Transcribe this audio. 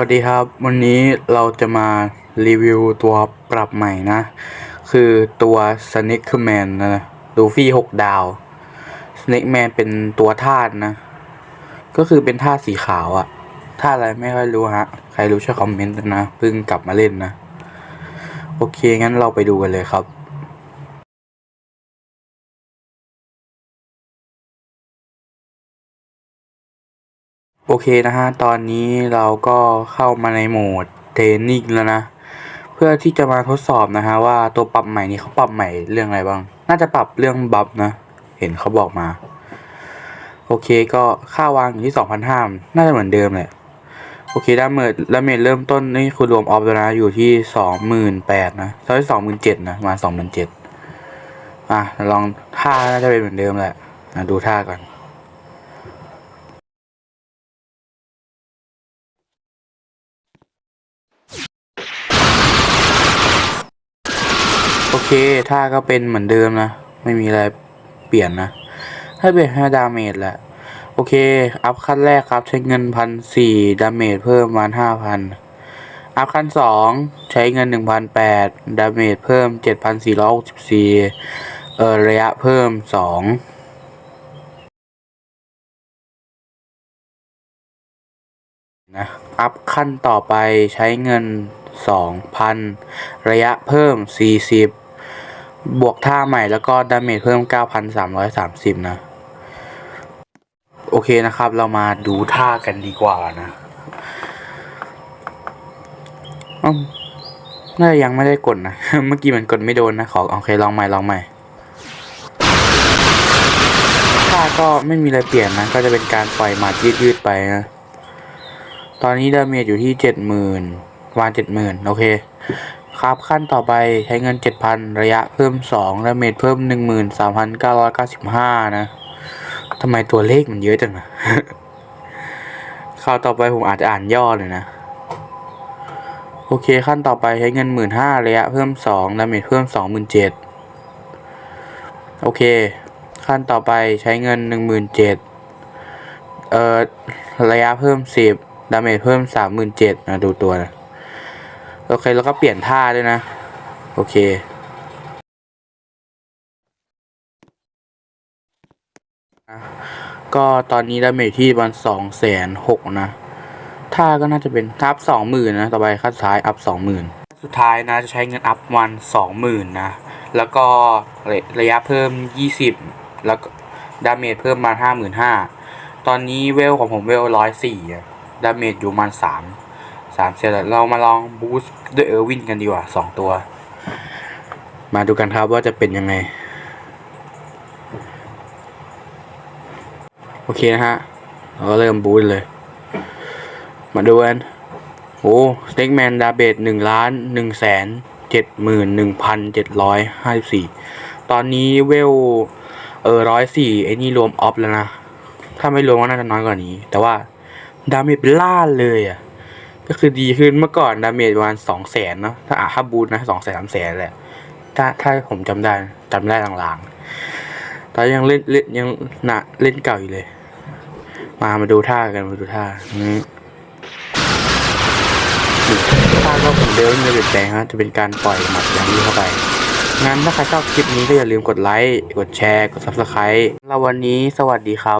วัสดีครับ วันนี้เราจะมารีวิวตัวปรับใหม่นะ คือตัว Snake Man นะลูฟี่หกดาว Snake Man เป็นตัวธาตุนะ ก็คือเป็นธาตุสีขาวอะธาตุอะไรไม่ค่อยรู้ฮะ ใครรู้ช่วยคอมเมนต์นะเพิ่งกลับมาเล่นนะ โอเค งั้นเราไปดูกันเลยครับ โอเคนะฮะ ตอนนี้เราก็เข้ามาในโหมดเทรนนิ่งแล้วนะ เพื่อที่จะมาทดสอบนะฮะว่าตัวปรับใหม่นี้เขาปรับใหม่เรื่องอะไรบ้าง น่าจะปรับเรื่องบัฟนะ เห็นเขาบอกมา โอเคก็ค่าวางอยู่ที่สองพันห้าน่าจะเหมือนเดิมแหละ โอเคดาเมจดาเมจเริ่มต้นนี่คือรวมออฟแล้วนะ อยู่ที่สองหมื่นแปดนะใช่สองหมื่นเจ็ดนะมาสองหมื่นเจ็ดอะลองท่าน่าจะเป็นเหมือนเดิมแหละะดูท่าก่อน อเคท่าก็เป็นเหมือนเดิมนะ ไม่มีอะไรเปลี่ยนนะ ให้เป็นให้ดาเมจแหละ โอเค อัพขั้นแรกครับ ใช้เงินพันสี่ดาเมจเพิ่มมาห้าพันอัพขั้นสองใช้เงินหนึ่งพันแปดดาเมจเพิ่มเจ็ดพันสี่ร้อยหกสิบสี่เออระยะเพิ่มสองนะอัพขั้นต่อไปใช้เงินสองพันระยะเพิ่มสี่สิ บวกท่าใหม่แล้วก็ดาเมจเพิ่มเก้าพันสามร้อยสามสิบนะ โอเคนะครับ เรามาดูท่ากันดีกว่านะน่าจะยังไม่ได้กดนะ เมื่อกี้มันกดไม่โดนนะ ขอโอเคลองใหม่ลองใหม่ท่าก็ไม่มีอะไรเปลี่ยนนะ ก็จะเป็นการปล่อยหมัดยืดๆไปนะ ตอนนี้ดาเมจอยู่ที่เจ็ดหมื่นวานเจ็ดหมื่นโอเค ครับขั้นต่อไปใช้เงินเจ็ดพันระยะเพิ่มสองดาเมจเพิ่มหนึ่งหมื่นสามพันเก้าร้อยเก้าสิบห้านะทำไมตัวเลขมันเยอะจังนะคราวต่อไปผมอาจจะอ่านย่อเลยนะ โอเคขั้นต่อไปใช้เงินหมื่นห้าระยะเพิ่มสองดาเมจเพิ่มสองหมื่นเจ็ดโอเค ขั้นต่อไปใช้เงินหนึ่งหมื่นเจ็ดเอ่อระยะเพิ่มสิบดาเมจเพิ่มสามหมื่นเจ็ดนะดูตัวนะ โอเคแล้วก็เปลี่ยนท่าด้วยนะ โอเคก็ตอนนี้ดาเมจที่ประมาณสองแสนหกนะ ท่าก็น่าจะเป็นอัพสองหมื่นนะ ต่อไปขั้นสุดท้ายอัพสองหมื่นสุดท้ายนะจะใช้เงินอัพวันสองหมื่นนะ แล้วก็ระระยะเพิ่มยี่สิบแล้วก็ดาเมจเพิ่มมาห้าหมื่นห้าตอนนี้เวลของผมเวลร้อยสี่ดาเมจอยู่ประมาณสาม สามเซตเรามาลองบูสต์ด้วยเออร์วินกันดีกว่าสองตัว มาดูกันครับว่าจะเป็นยังไง โอเคนะฮะ เราก็เริ่มบูทเลย มาดูกัน โอ้สเต็กแมนดาเบตหนึ่งล้านหนึ่งแสนเจ็ดหมื่นหนึ่งพันเจ็ดร้อยห้าสิบสี่ตอนนี้เวลเออร้อยสี่ไอ้นี่รวมออฟแล้วนะ ถ้าไม่รวมก็น่าจะน้อยกว่านี้ แต่ว่าดาเมจเป็นล้าเลยอะ ก็คือดีขึ้นเมื่อก่อนดาเมจประมาณสองแสนเนาะถ้าอะถ้าบูทนะสองแสนสามแสนแหละ ถ้าถ้าผมจำได้จำได้ลางๆ ตอนยังเล่นเล่นยังหนะเล่นเก่าอยู่เลย มามาดูท่ากันมาดูท่าท่าก็ผมเดิมไม่เปลี่ยนแปลงฮะจะเป็นการปล่อยหมัดอย่างนี้เข้าไปงั้นถ้าใครชอบคลิปนี้ก็อย่าลืมกดไลค์ กดแชร์ กด subscribe แล้ววันนี้สวัสดีครับ